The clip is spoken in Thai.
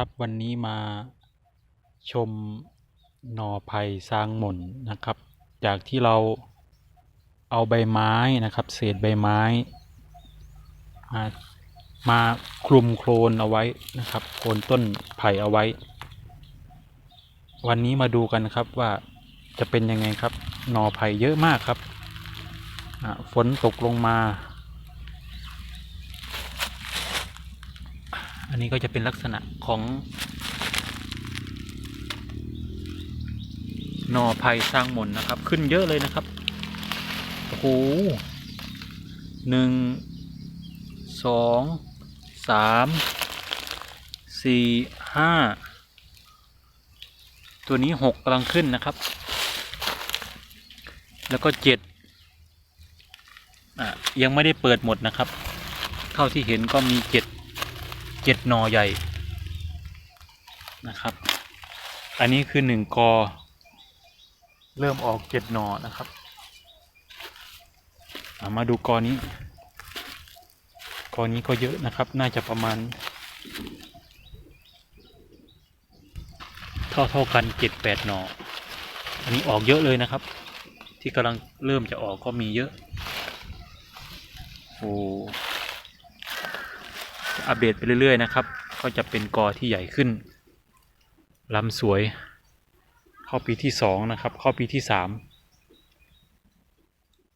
ครับวันนี้มาชมหน่อไผ่ซางหม่นนะครับ จากที่เราเอาใบไม้นะครับ เศษใบไม้ มามาคลุมโคลนเอาไว้นะครับโคนต้นไผ่เอาไว้ วันนี้มาดูกันครับว่าจะเป็นยังไงครับหน่อไผ่เยอะมากครับฝนตกลงมา อันนี้ก็จะเป็นลักษณะของหน่อไผ่สร้างหมนนะครับ ขึ้นเยอะเลยนะครับโอ้โหหนึ่งสองสามสี่ห้าตัวนี้หกกำลังขึ้นนะครับ แล้วก็เจ็ดอะยังไม่ได้เปิดหมดนะครับ เท่าที่เห็นก็มีเจ็ด เจ็ดหนอใหญ่นะครับ อันนี้คือหนึ่งกอ เริ่มออกเจ็ดหนอนะครับ มาดูกอนี้ กอนี้ก็เยอะนะครับ น่าจะประมาณ เท่าเท่ากันเจ็ดแปดหนออันนี้ออกเยอะเลยนะครับ ที่กำลังเริ่มจะออกก็มีเยอะ โอ้ อัปเดตไปเรื่อยๆนะครับ ก็จะเป็นกอที่ใหญ่ขึ้นลำสวย เข้าปีที่สองนะครับ เข้าปีที่สาม